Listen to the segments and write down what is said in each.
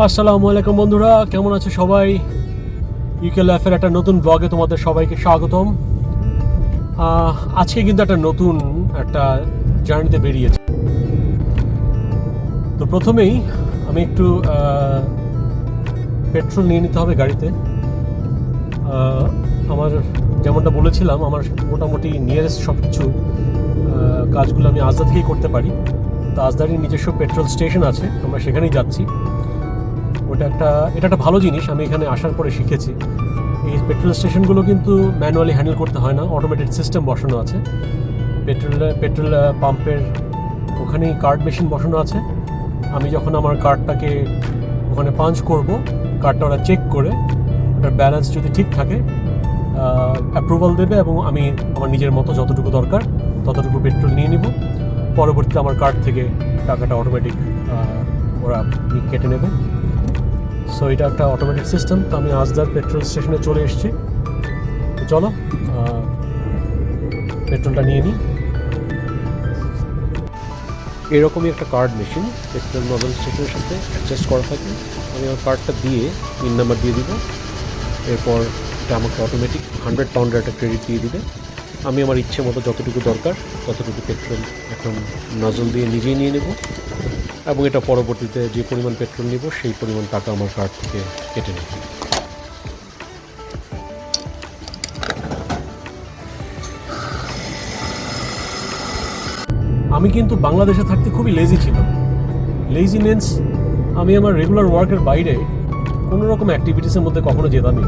আসসালামু আলাইকুম বন্ধুরা, কেমন আছে সবাই? ইউকে লাইফের একটা নতুন ব্লগে তোমাদের সবাইকে স্বাগতম। আজকে কিন্তু একটা নতুন একটা জার্নিতে বেরিয়েছে। তো প্রথমেই আমি একটু পেট্রোল নিয়ে নিতে হবে গাড়িতে। আমার যেমনটা বলেছিলাম, আমার মোটামুটি নিয়ারেস্ট সব কিছু কাজগুলো আমি আজদা থেকেই করতে পারি। তো আজদারই নিজস্ব পেট্রোল স্টেশন আছে, আমরা সেখানেই যাচ্ছি। ওটা একটা, এটা একটা ভালো জিনিস, আমি এখানে আসার পরে শিখেছি। এই পেট্রোল স্টেশনগুলো কিন্তু ম্যানুয়ালি হ্যান্ডেল করতে হয় না অটোমেটেড সিস্টেম বসানো আছে। পেট্রোল পেট্রোল পাম্পের ওখানেই কার্ড মেশিন বসানো আছে। আমি যখন আমার কার্ডটাকে ওখানে পাঞ্চ করব কার্ডটা ওরা চেক করে, ওটার ব্যালেন্স যদি ঠিক থাকে অ্যাপ্রুভাল দেবে এবং আমি আমার নিজের মতো যতটুকু দরকার, ততটুকু পেট্রোল নিয়ে নিব। পরবর্তীতে আমার কার্ড থেকে টাকাটা অটোমেটিক ওরা কেটে নেবে। সো এটা একটা অটোমেটিক সিস্টেম তো আমি আজদার পেট্রোল স্টেশনে চলে এসেছি। চলো পেট্রোলটা নিয়ে নিই। এরকমই একটা কার্ড মেশিন পেট্রোল নজল স্টেশনের সাথে অ্যাডজাস্ট করা থাকে। আমি আমার কার্ডটা দিয়ে পিন নাম্বার দিয়ে দিব। এরপর এটা আমাকে অটোমেটিক হান্ড্রেড পাউন্ডের একটা ক্রেডিট দিয়ে দিবে। আমি আমার ইচ্ছে মতো যতটুকু দরকার, ততটুকু পেট্রোল এখন নজল দিয়ে নিজেই নিয়ে নেব। এবং এটা পরবর্তীতে যে পরিমাণ পেট্রোল নিব, সেই পরিমাণ টাকা আমার কার্ড থেকে কেটে নেব। আমি কিন্তু বাংলাদেশে থাকতে খুবই লেজি ছিল লেজি মিনস আমি আমার রেগুলার ওয়ার্কের বাইরে কোনো রকম অ্যাক্টিভিটিসের মধ্যে কখনো যেতামই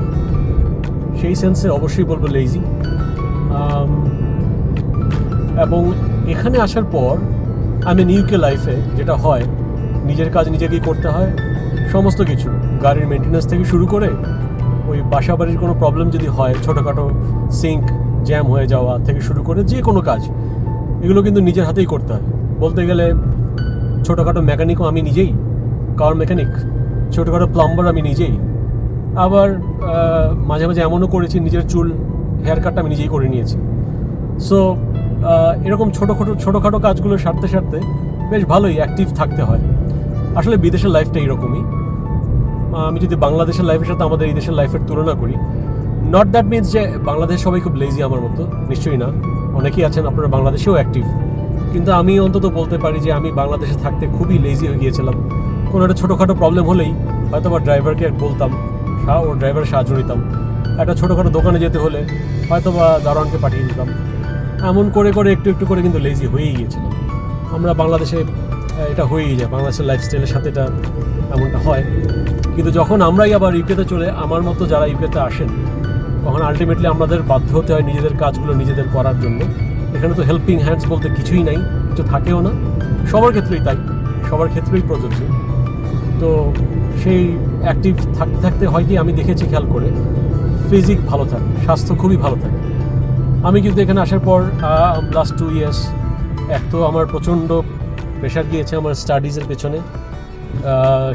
সেই সেন্সে অবশ্যই বলব লেজি এবং এখানে আসার পর আমি নিউকে লাইফে যেটা হয়, নিজের কাজ নিজেকেই করতে হয়, সমস্ত কিছু। গাড়ির মেনটেন্যান্স থেকে শুরু করে ওই বাসা বাড়ির কোনো প্রবলেম যদি হয়, ছোটোখাটো সিঙ্ক জ্যাম হয়ে যাওয়া থেকে শুরু করে যে কোনো কাজ, এগুলো কিন্তু নিজের হাতেই করতে হয়। বলতে গেলে ছোটোখাটো মেকানিকও আমি নিজেই কার মেকানিক ছোটোখাটো প্লাম্বার আমি নিজেই। আবার মাঝে মাঝে এমনও করেছি, নিজের চুল হেয়ার কাটটা আমি নিজেই করে নিয়েছি। সো এরকম ছোটোখাটো ছোটোখাটো কাজগুলো সারতে সারতে বেশ ভালোই অ্যাক্টিভ থাকতে হয়। আসলে বিদেশের লাইফটা এরকমই। আমি যদি বাংলাদেশের লাইফের সাথে আমাদের এই দেশের লাইফের তুলনা করি নট দ্যাট মিনস যে বাংলাদেশ সবাই খুব লেজি আমার মতো, নিশ্চয়ই না। অনেকেই আছেন, আপনারা বাংলাদেশেও অ্যাক্টিভ কিন্তু আমি অন্তত বলতে পারি যে আমি বাংলাদেশে থাকতে খুবই লেজি হয়ে গিয়েছিলাম। কোনো একটা ছোটোখাটো প্রবলেম হলেই হয়তো বা ড্রাইভারকে বলতাম ওর ড্রাইভারের সাহায্য নিতাম। একটা ছোটোখাটো দোকানে যেতে হলে হয়তো বা দারোয়ানকে পাঠিয়ে দিতাম। এমন করে করে একটু একটু করে কিন্তু লেজি হয়েই গিয়েছিলাম। আমরা বাংলাদেশে এটা হয়েই যায়, বাংলাদেশের লাইফস্টাইলের সাথে এটা এমনটা হয়। কিন্তু যখন আমরাই আবার ইউকেতে চলে, আমার মতো যারা ইউকেতে আসেন, তখন আলটিমেটলি আমাদের বাধ্য হতে হয় নিজেদের কাজগুলো নিজেদের করার জন্য। এখানে তো হেল্পিং হ্যান্ডস বলতে কিছুই নাই, কিছু থাকেও না। সবার ক্ষেত্রেই তাই, সবার ক্ষেত্রেই প্রযোজ্য। তো সেই অ্যাক্টিভ থাকতে থাকতে হয় কি, আমি দেখেছি খেয়াল করে ফিজিক ভালো থাকে, স্বাস্থ্য খুবই ভালো থাকে। আমি কিন্তু এখানে আসার পর লাস্ট টু ইয়ার্স এক তো আমার প্রচণ্ড প্রেশার গিয়েছে আমার স্টাডিজের পেছনে।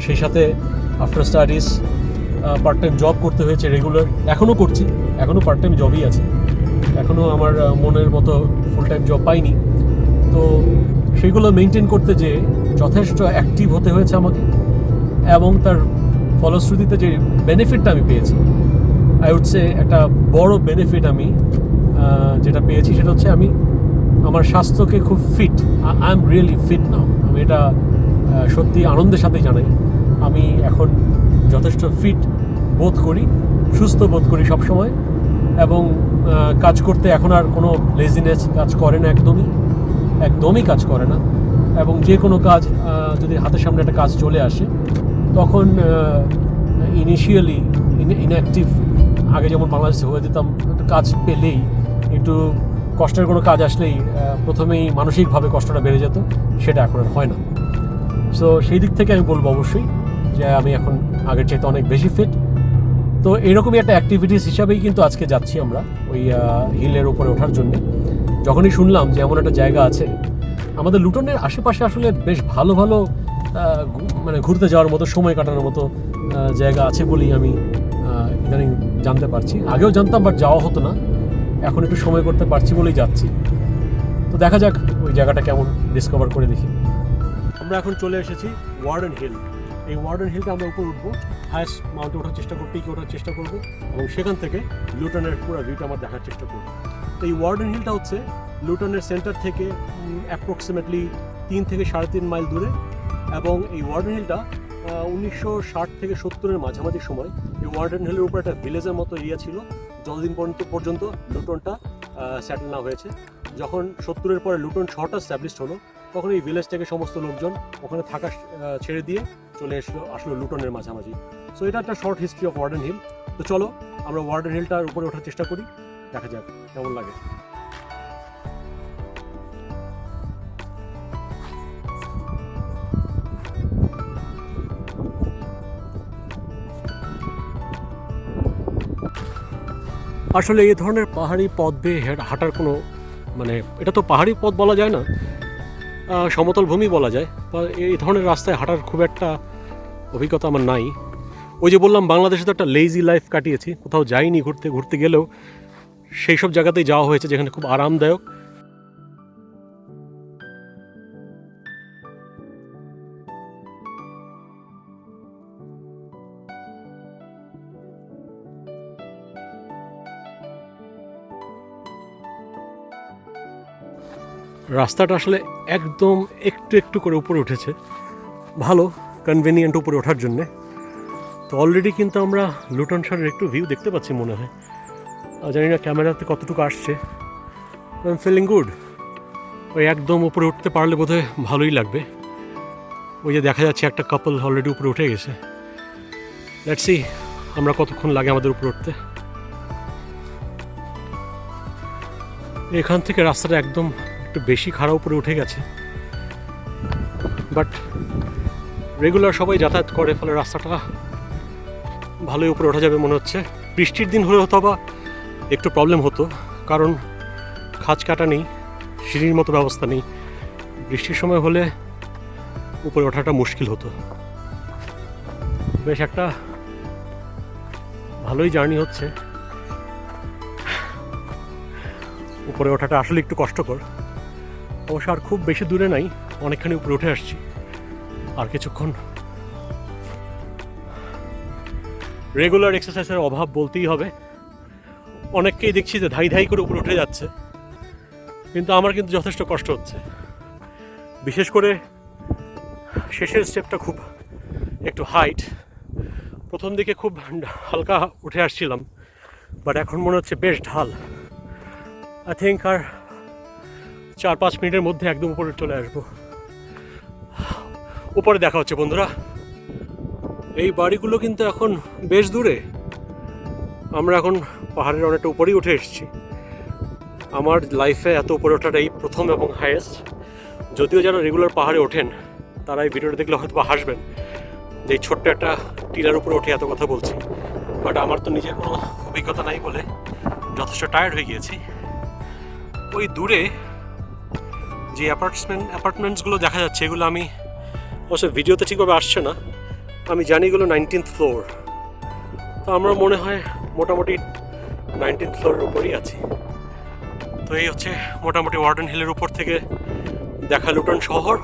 সেই সাথে after studies part time job করতে হয়েছে রেগুলার এখনও করছি, এখনও পার্ট টাইম জবই আছে। এখনও আমার মনের মতো ফুল টাইম জব পাইনি। তো সেগুলো মেনটেন করতে যে যথেষ্ট অ্যাক্টিভ হতে হয়েছে আমাকে এবং তার ফলশ্রুতিতে যে বেনিফিটটা আমি পেয়েছি। আই উড সে একটা বড় বেনিফিট আমি যেটা পেয়েছি সেটা হচ্ছে আমি, আমার স্বাস্থ্যকে খুব fit I am really fit now আমি এটা সত্যি আনন্দের সাথে জানাই। আমি এখন যথেষ্ট ফিট বোধ করি, সুস্থ বোধ করি সবসময় এবং কাজ করতে এখন আর কোনো লেজিনেস কাজ করে না একদমই একদমই কাজ করে না এবং যে কোনো কাজ যদি হাতের সামনে একটা কাজ চলে আসে, তখন ইনিশিয়ালি ইনঅ্যাক্টিভ আগে যেমন বাংলাদেশে হয়ে যেতাম, একটু কাজ পেলেই, একটু কষ্টের কোনো কাজ আসলেই প্রথমেই মানসিকভাবে কষ্টটা বেড়ে যেত, সেটা এখন আর হয় না। সো সেই দিক থেকে আমি বলব অবশ্যই যে আমি এখন আগের চাইতে অনেক বেশি ফিট তো এরকমই একটা অ্যাক্টিভিটিস হিসাবেই কিন্তু আজকে যাচ্ছি আমরা ওই হিলের উপরে ওঠার জন্য। যখনই শুনলাম যে এমন একটা জায়গা আছে, আমাদের লুটনের আশেপাশে আসলে বেশ ভালো ভালো মানে ঘুরতে যাওয়ার মতো, সময় কাটানোর মতো জায়গা আছে বলেই আমি ইদানিং জানতে পারছি। আগেও জানতাম বাট যাওয়া হতো না। এখন একটু সময় করতে পারছি বলেই যাচ্ছি। তো দেখা যাক ওই জায়গাটা কেমন ডিসকভার করে দেখি। আমরা এখন চলে এসেছি ওয়ার্ডেন হিল এই ওয়ার্ডেন হিলটা আমরা উপর উঠবো। হায়েস্ট মাউন্টে ওঠার চেষ্টা করব পিকে ওঠার চেষ্টা করব, এবং সেখান থেকে লুটনের পুরো ভিউটা আমরা দেখার চেষ্টা করব। তো এই ওয়ার্ডেন হিলটা হচ্ছে লুটনের সেন্টার থেকে অ্যাপ্রক্সিমেটলি তিন থেকে সাড়ে তিন মাইল দূরে, এবং এই ওয়ার্ডেন হিলটা উনিশশো ষাট থেকে সত্তরের মাঝামাঝি সময় এই ওয়ার্ডেন হিলের উপর একটা ভিলেজের মতো এরিয়া ছিল। যতদিন পর্যন্ত পর্যন্ত লুটনটা স্যাটেল না হয়েছে। যখন সত্তরের পরে লুটন শহরটা স্ট্যাবলিশ হলো, তখন এই ভিলেজ থেকে সমস্ত লোকজন ওখানে থাকা ছেড়ে দিয়ে চলে এসলো, আসলো লুটনের মাঝামাঝি। সো এটা একটা short history of Warden Hill তো চলো, আমরা ওয়ার্ডেন হিলটার উপরে ওঠার চেষ্টা করি। দেখা যাক, কেমন লাগে। আসলে এই ধরনের পাহাড়ি পথ বেয়ে হাঁটার কোনো মানে এটা তো পাহাড়ি পথ বলা যায় না সমতল ভূমি বলা যায়, বা এই ধরনের রাস্তায় হাঁটার খুব একটা অভিজ্ঞতা আমার নাই। ওই যে বললাম, বাংলাদেশে তো একটা লেজি লাইফ কাটিয়েছি, কোথাও যাইনি, ঘুরতে ঘুরতে গেলেও সেই সব জায়গাতেই যাওয়া হয়েছে, যেখানে খুব আরামদায়ক। রাস্তাটা আসলে একদম একটু একটু করে উপরে উঠেছে। ভালো কনভেনিয়েন্ট উপরে ওঠার জন্যে। তো অলরেডি কিন্তু আমরা লুটন শহরের একটু ভিউ দেখতে পাচ্ছি মনে হয়। জানি না ক্যামেরাতে কতটুকু আসছে। আই এম ফিলিং গুড ওই একদম উপরে উঠতে পারলে বোধহয় ভালোই লাগবে। ওই যে দেখা যাচ্ছে একটা কাপল অলরেডি উপরে উঠে গেছে। লেটস সি আমরা কতক্ষণ লাগে আমাদের উপরে উঠতে। এখান থেকে রাস্তাটা একদম একটু বেশি খাড়া উপরে উঠে গেছে। বাট রেগুলার সবাই যাতায়াত করে, ফলে রাস্তাটা ভালোই উপরে ওঠা যাবে মনে হচ্ছে। বৃষ্টির দিন হলে হয়তো বা একটু প্রবলেম হতো, কারণ খাঁজ কাটা নেই, সিঁড়ির মতো ব্যবস্থা নেই। বৃষ্টির সময় হলে উপরে ওঠাটা মুশকিল হতো। বেশ একটা ভালোই জার্নি হচ্ছে। উপরে ওঠাটা আসলে একটু কষ্টকর। অবশ্য আর খুব বেশি দূরে নাই, অনেকখানি উপরে উঠে আসছি। আর কিছুক্ষণ রেগুলার এক্সারসাইজের অভাব বলতেই হবে। অনেককেই দেখছি যে ধাই ধাই করে উপরে উঠে যাচ্ছে। কিন্তু আমার কিন্তু যথেষ্ট কষ্ট হচ্ছে। বিশেষ করে শেষের স্টেপটা খুব একটু হাইট প্রথম দিকে খুব হালকা উঠে আসছিলাম বাট এখন মনে হচ্ছে বেশ ঢাল। আই থিঙ্ক আর চার পাঁচ মিনিটের মধ্যে একদম উপরে চলে আসব। উপরে দেখা হচ্ছে, বন্ধুরা। এই বাড়িগুলো কিন্তু এখন বেশ দূরে। আমরা এখন পাহাড়ের অনেকটা উপরেই উঠে এসেছি। আমার লাইফে এত উপরে ওঠাটা এই প্রথম এবং হায়েস্ট যদিও যারা রেগুলার পাহাড়ে ওঠেন, তারা এই ভিডিওটা দেখলে হয়তো হাসবেন যে এই ছোট্ট একটা টিলার উপরে উঠে এত কথা বলছি। বাট আমার তো নিজের কোনো অভিজ্ঞতা নাই বলে যথেষ্ট টায়ার্ড হয়ে গিয়েছি। ওই দূরে যে অ্যাপার্টমেন্ট অ্যাপার্টমেন্টসগুলো দেখা যাচ্ছে, এগুলো আমি অবশ্য ভিডিওতে ঠিকভাবে আসছে না। আমি জানি এগুলো নাইনটিন্থ ফ্লোর তো আমার মনে হয় মোটামুটি নাইনটিন্থ ফ্লোরের উপরেই আছি। তো এই হচ্ছে মোটামুটি ওয়ার্ডেন হিলের উপর থেকে দেখা লুটন শহর।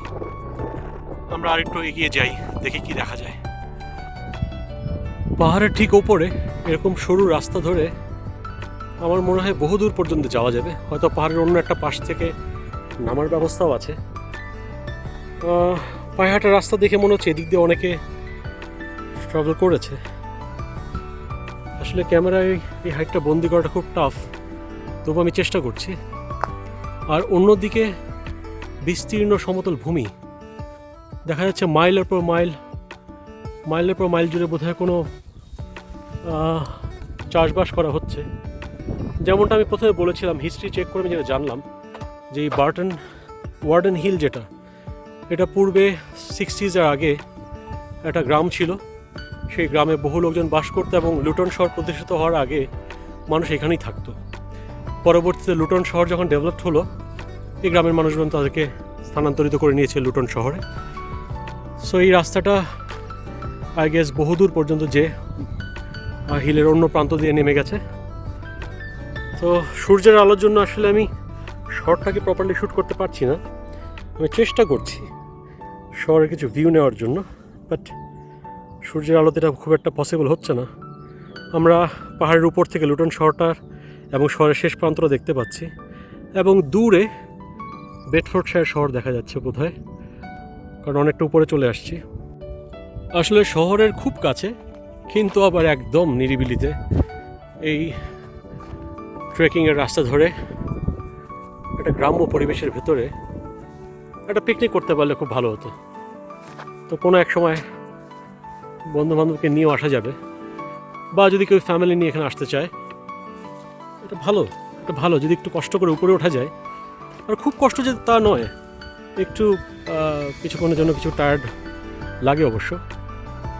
আমরা আরেকটু এগিয়ে যাই, দেখি কি দেখা যায়। পাহাড়ের ঠিক ওপরে এরকম সরু রাস্তা ধরে আমার মনে হয় বহুদূর পর্যন্ত যাওয়া যাবে। হয়তো পাহাড়ের অন্য একটা পাশ থেকে নামার ব্যবস্থাও আছে। আহ, পায়ে হাঁটার রাস্তা দেখে মনে হচ্ছে এদিক দিয়ে অনেকে স্ট্রাগল করেছে। আসলে ক্যামেরায় এই হাইটটা বন্দি করাটা খুব টাফ তবু আমি চেষ্টা করছি। আর অন্যদিকে বিস্তীর্ণ সমতল ভূমি দেখা যাচ্ছে মাইলের পর মাইল মাইলের পর মাইল জুড়ে বোধহয় কোনো চাষবাস করা হচ্ছে। যেমনটা আমি প্রথমে বলেছিলাম হিস্ট্রি চেক করে আমি যেটা জানলাম। যে বার্টন ওয়ার্ডেন হিল যেটা, এটা পূর্বে সিক্সটিজের আগে একটা গ্রাম ছিল। সেই গ্রামে বহু লোকজন বাস করতো এবং লুটন শহর প্রতিষ্ঠিত হওয়ার আগে মানুষ এখানেই থাকতো। পরবর্তীতে লুটন শহর যখন ডেভেলপড হলো, এই গ্রামের মানুষজন তাদেরকে স্থানান্তরিত করে নিয়েছে লুটন শহরে। সো এই রাস্তাটা আই গেস বহুদূর পর্যন্ত যে হিলের অন্য প্রান্ত দিয়ে নেমে গেছে। তো সূর্যের আলোর জন্য আসলে আমি শর্টটাকে প্রপারলি শ্যুট করতে পারছি না? আমি চেষ্টা করছি শহরের কিছু ভিউ নেওয়ার জন্য বাট সূর্যের আলোতে এটা খুব একটা পসিবল হচ্ছে না। আমরা পাহাড়ের উপর থেকে লুটন শহরটার এবং শহরের শেষ প্রান্তটা দেখতে পাচ্ছি, এবং দূরে বেডফোর্ডশায়ার শহর দেখা যাচ্ছে বোধ হয় কারণ অনেকটা উপরে চলে আসছি। আসলে শহরের খুব কাছে, কিন্তু আবার একদম নিরিবিলিতে। এই ট্রেকিংয়ের রাস্তা ধরে একটা গ্রাম্য পরিবেশের ভেতরে একটা পিকনিক করতে পারলে খুব ভালো হতো। তো কোনো এক সময় বন্ধু বান্ধবকে নিয়েও আসা যাবে, বা যদি কেউ ফ্যামিলি নিয়ে এখানে আসতে চায়, এটা ভালো এটা ভালো। যদি একটু কষ্ট করে উপরে ওঠা যায়, আর খুব কষ্ট যে তা নয়, একটু কিছুক্ষণের জন্য কিছু টায়ার্ড লাগে অবশ্য।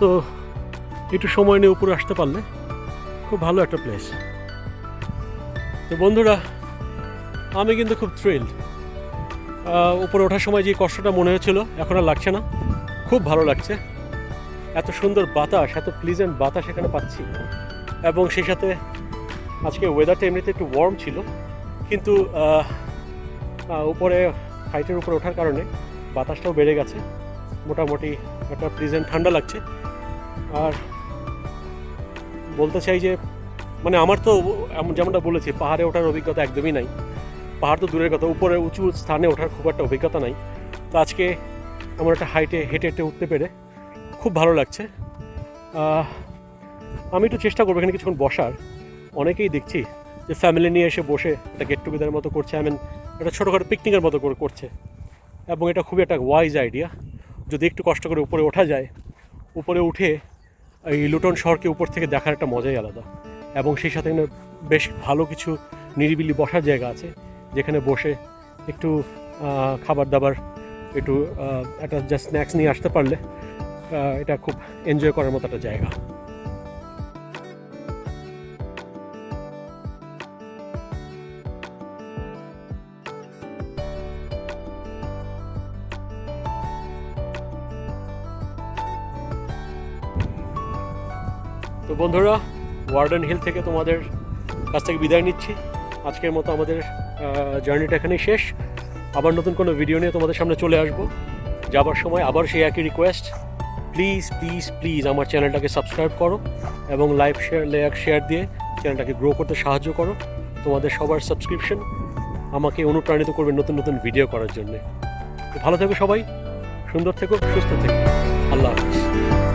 তো একটু সময় নিয়ে উপরে আসতে পারলে খুব ভালো একটা প্লেস তো বন্ধুরা আমি কিন্তু খুব থ্রিল উপরে ওঠার সময় যে কষ্টটা মনে হয়েছিল এখন আর লাগছে না। খুব ভালো লাগছে। এত সুন্দর বাতাস, এত প্লিজেন্ট বাতাস এখানে পাচ্ছি। এবং সেই সাথে আজকে ওয়েদারটা এমনিতে একটু ওয়ার্ম ছিল। কিন্তু উপরে হাইটের উপরে ওঠার কারণে বাতাসটাও বেড়ে গেছে। মোটামুটি একটা প্লিজেন্ট ঠান্ডা লাগছে। আর বলতে চাই যে মানে আমার তো যেমনটা বলেছি, পাহাড়ে ওঠার অভিজ্ঞতা একদমই নাই। পাহাড় তো দূরের কথা, উপরে উঁচু স্থানে ওঠার খুব একটা অভিজ্ঞতা নাই। তো আজকে এমন একটা হাইটে হেঁটে হেঁটে উঠতে পেরে খুব ভালো লাগছে। আমি একটু চেষ্টা করব এখানে কিছুক্ষণ বসার। অনেকেই দেখছি যে ফ্যামিলি নিয়ে এসে বসে একটা গেট টুগেদারের মতো করছে আই মিন একটা ছোটোখাটো পিকনিকের মতো করে করছে। এবং এটা খুবই একটা ওয়াইজ আইডিয়া যদি একটু কষ্ট করে উপরে ওঠা যায়, উপরে উঠে এই লুটন শহরকে উপর থেকে দেখার একটা মজাই আলাদা। এবং সেই সাথে বেশ ভালো কিছু নিরিবিলি বসার জায়গা আছে। যেখানে বসে একটু খাবার দাবার একটু একটা জাস্ট স্ন্যাক্স নিয়ে আসতে পারলে এটা খুব এনজয় করার মতো একটা জায়গা। তো বন্ধুরা ওয়ার্ডেন হিল থেকে তোমাদের কাছ থেকে বিদায় নিচ্ছি। আজকের মতো আমাদের জার্নিটা এখানেই শেষ। আবার নতুন কোনো ভিডিও নিয়ে তোমাদের সামনে চলে আসব। যাবার সময় আবার সেই একই রিকোয়েস্ট প্লিজ প্লিজ প্লিজ আমার চ্যানেলটাকে সাবস্ক্রাইব করো এবং লাইভ শেয়ার লেয়ার শেয়ার দিয়ে চ্যানেলটাকে গ্রো করতে সাহায্য করো। তোমাদের সবার সাবস্ক্রিপশন আমাকে অনুপ্রাণিত করবে নতুন নতুন ভিডিও করার জন্য। ভালো থেকো সবাই, সুন্দর থেকো, সুস্থ থেকো। আল্লাহ হাফিজ।